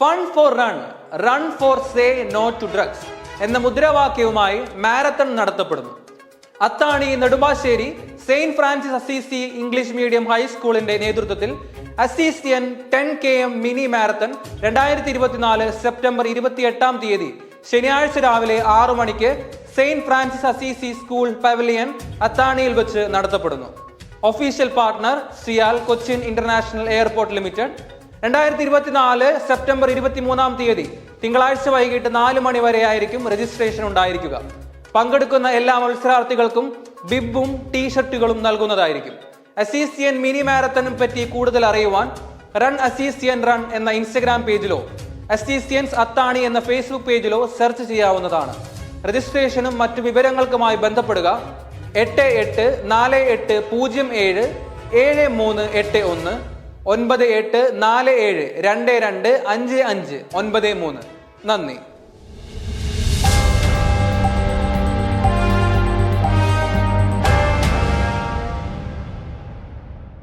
Fun for run run for say no to drugs എന്ന മുദ്രാവാക്യവുമായി marathon നടത്തപ്പെടുന്നു. Athani Nedumbassery saint Francis Assisi English medium ഹൈസ്കൂളിന്റെ നേതൃത്വത്തിൽ Assisian ten K M mini marathon രണ്ടായിരത്തി ഇരുപത്തിനാല് September ഇരുപത്തിയെട്ടാം തീയതി ശനിയാഴ്ച രാവിലെ ആറു മണിക്ക് saint Francis Assisi school pavilion അത്താണിയിൽ വെച്ച് നടത്തപ്പെടുന്നു. Official partner CIAL Cochin international airport limited രണ്ടായിരത്തി ഇരുപത്തിനാല് സെപ്റ്റംബർ ഇരുപത്തിമൂന്നാം തീയതി തിങ്കളാഴ്ച വൈകിട്ട് നാല് മണി വരെ ആയിരിക്കും രജിസ്ട്രേഷൻ ഉണ്ടായിരിക്കുക. പങ്കെടുക്കുന്ന എല്ലാ മത്സരാർത്ഥികൾക്കും ബിബും ടീഷർട്ടുകളും നൽകുന്നതായിരിക്കും. അസീസിയൻ മിനി മാരത്തണും പറ്റി കൂടുതൽ അറിയുവാൻ റൺ അസീസിയൻ റൺ എന്ന ഇൻസ്റ്റഗ്രാം പേജിലോ അസീസിയൻസ് അത്താണി എന്ന ഫേസ്ബുക്ക് പേജിലോ സെർച്ച് ചെയ്യാവുന്നതാണ്. രജിസ്ട്രേഷനും മറ്റു വിവരങ്ങൾക്കുമായി ബന്ധപ്പെടുക എട്ട് എട്ട് നാല് എട്ട് പൂജ്യം ഏഴ് ഏഴ് മൂന്ന് എട്ട് ഒന്ന് ഒൻപത് എട്ട് നാല് ഏഴ് രണ്ട് രണ്ട് അഞ്ച് അഞ്ച് ഒൻപത് മൂന്ന്. നന്ദി.